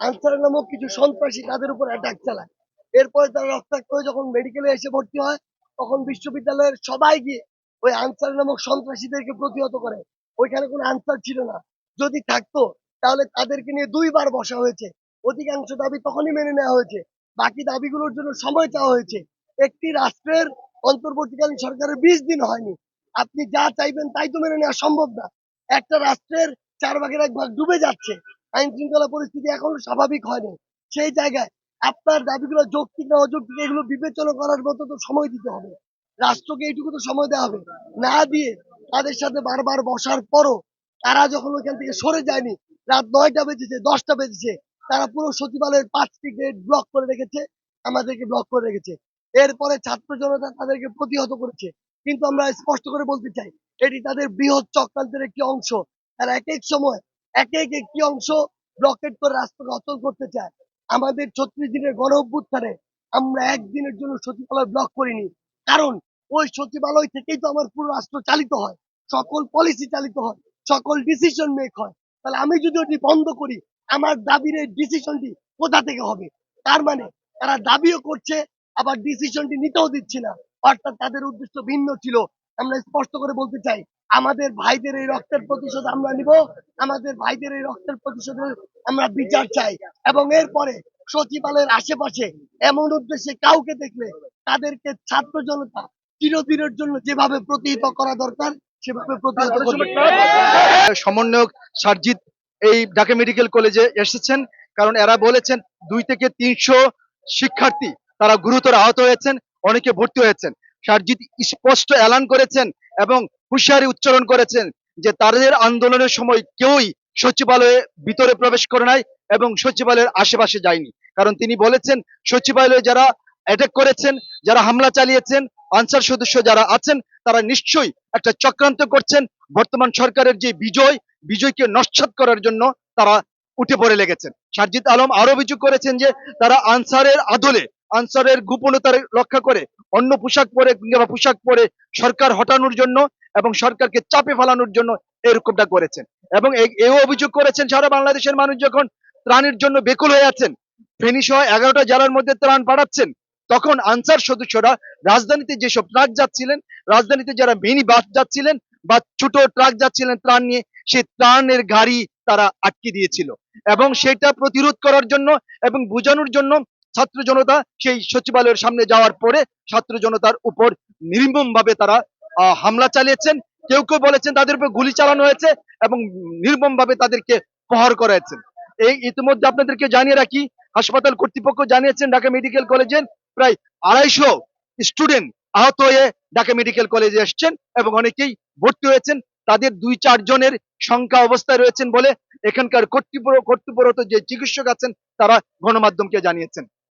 Answer নামক কিছু সন্ত্রাসী তাদের উপর অ্যাটাক চালায়। এরপরে তারা রক্তাক্ত হয়ে যখন মেডিকেলে এসে ভর্তি হয়, তখন বিশ্ববিদ্যালয়ের সবাই গিয়ে ওই আনসার নামক সন্ত্রাসীদেরকে প্রতিহত করে। ওইখানে কোনো আনসার ছিল না। যদি থাকতো, তাহলে তাদেরকে নিয়ে দুইবার বসা হয়েছে। অধিকাংশ দাবি তখনই মেনে নেওয়া হয়েছে। বাকি দাবিগুলোর জন্য সময় চাওয়া হয়েছে। একটি রাষ্ট্রের অন্তর্বর্তীকালীন সরকারের বিশ দিন হয়নি। আপনি যা চাইবেন তাই তো মেনে নেওয়া সম্ভব না। একটা রাষ্ট্রের চার ভাগের এক ভাগ ডুবে যাচ্ছে। আইন শৃঙ্খলা পরিস্থিতি এখনও স্বাভাবিক হয়নি। সেই জায়গায় আপনার দাবিগুলো যৌক্তিক না অযৌক্তিক, এগুলো বিবেচনা করার মতো তো সময় দিতে হবে। রাষ্ট্রকে এইটুকু তো সময় দেওয়া হবে। না দিয়ে তাদের সাথে বারবার বসার পরও তারা যখন ওইখান থেকে সরে যায়নি, রাত নয়টা বেজেছে, দশটা বেজেছে, তারা পুরো সচিবালয়ের পাঁচটি গেট ব্লক করে রেখেছে, আমাদেরকে ব্লক করে রেখেছে। এরপরে ছাত্র জনতা তাদেরকে প্রতিহত করেছে। কিন্তু আমরা স্পষ্ট করে বলতে চাই, এটি তাদের বৃহৎ চক্রান্তের একটি অংশ। তারা এক এক সময় এক এক একটি অংশ ব্লকেট করে রাস্তাকে অচল করতে চায়? আমাদের ছত্রিশ দিনের গণ অভ্যুত্থানে আমরা একদিনের জন্য সচিবালয় ব্লক করিনি। কারণ ওই সচিবালয় থেকেই তো আমার পুরো রাষ্ট্র চালিত হয়। সকল পলিসি চালিত হয়, সকল ডিসিশন মেক হয়। তাহলে আমি যদি ওটি বন্ধ করি, আমার দাবির এই ডিসিশনটি কোথা থেকে হবে? তার মানে তারা দাবিও করছে, আবার ডিসিশনটি নিতেও দিচ্ছে না। অর্থাৎ তাদের উদ্দেশ্য ভিন্ন ছিল। আমরা স্পষ্ট করে বলতে চাই আমাদের ভাইদের এই রক্তের প্রতিশোধ আমরা নিব। আমাদের ভাইদের এই রক্তের প্রতিশোধের আমরা বিচার চাই এবং এরপরে সচিবালয়ের আশেপাশে এমন উদ্দেশ্যে কাউকে দেখলে তাদেরকে ছাত্র জনতা চিরদিনের জন্য যেভাবে প্রতিহিত করা দরকার, সেভাবে প্রতিহত সমন্বয়ক সারজিৎ এই ঢাকা মেডিকেল কলেজে এসেছেন, কারণ এরা বলেছেন দুই থেকে তিনশো শিক্ষার্থী তারা গুরুতর আহত হয়েছেন, অনেকে ভর্তি হয়েছেন। সারজিৎ স্পষ্ট এলান করেছেন এবং হুঁশিয়ারি উচ্চারণ করেছেন যে তাদের আন্দোলনের সময় কেউই সচিবালয়ে ভিতরে প্রবেশ করে নাই এবং সচিবালয়ের আশেপাশে যায়নি। কারণ তিনি বলেছেন, সচিবালয়ে যারা অ্যাটাক করেছেন, যারা হামলা চালিয়েছেন, আনসার সদস্য যারা আছেন, তারা নিশ্চয়ই একটা চক্রান্ত করছেন। বর্তমান সরকারের যে বিজয়, বিজয়কে নস্বাত করার জন্য তারা উঠে পড়ে লেগেছেন। সারজিৎ আলম আরও অভিযোগ করেছেন যে তারা আনসারের আদলে, আনসারের গোপনতা রক্ষা করে অন্য পোশাক পরে কিংবা পোশাক পরে সরকার হটানোর জন্য এবং সরকারকে চাপে ফেলানোর জন্য এরকমটা করেছেন। এবং এও অভিযোগ করেছেন, সারা বাংলাদেশের মানুষ যখন ত্রাণের জন্য বেকুল হয়ে আছেন, ফেনী সহ এগারোটা জেলার মধ্যে ত্রাণ পাঠাচ্ছেন তখন আনসার সদস্যরা রাজধানীতে যেসব ট্রাক যাচ্ছিলেন, রাজধানীতে যারা মিনি বাস যাচ্ছিলেন বা ছোট ট্রাক যাচ্ছিলেন ত্রাণ নিয়ে, সেই ত্রাণের গাড়ি তারা আটকে দিয়েছিল। এবং সেটা প্রতিরোধ করার জন্য এবং বোঝানোর জন্য ছাত্র জনতা সেই সচিবালয়ের সামনে যাওয়ার পরে ছাত্র জনতার উপর নির্মম ভাবে তারা হামলা চালিয়েছেন। কেউ কেউ বলেছেন তাদের উপর গুলি চালানো হয়েছে এবং নির্মম ভাবে তাদেরকে প্রহার করাইছেন এই ইতিমধ্যে আপনাদেরকে জানিয়ে রাখি, হাসপাতাল কর্তৃপক্ষ জানিয়েছেন ঢাকা মেডিকেল কলেজের প্রায় আড়াইশো স্টুডেন্ট আহত হয়ে ঢাকা মেডিকেল কলেজে এসছেন এবং অনেকেই ভর্তি হয়েছেন। তাদের দুই চার জনের সংখ্যা অবস্থায় রয়েছেন বলে এখানকার কর্তৃপক্ষ কর্তৃপরত যে চিকিৎসক আছেন তারা গণমাধ্যমকে জানিয়েছেন।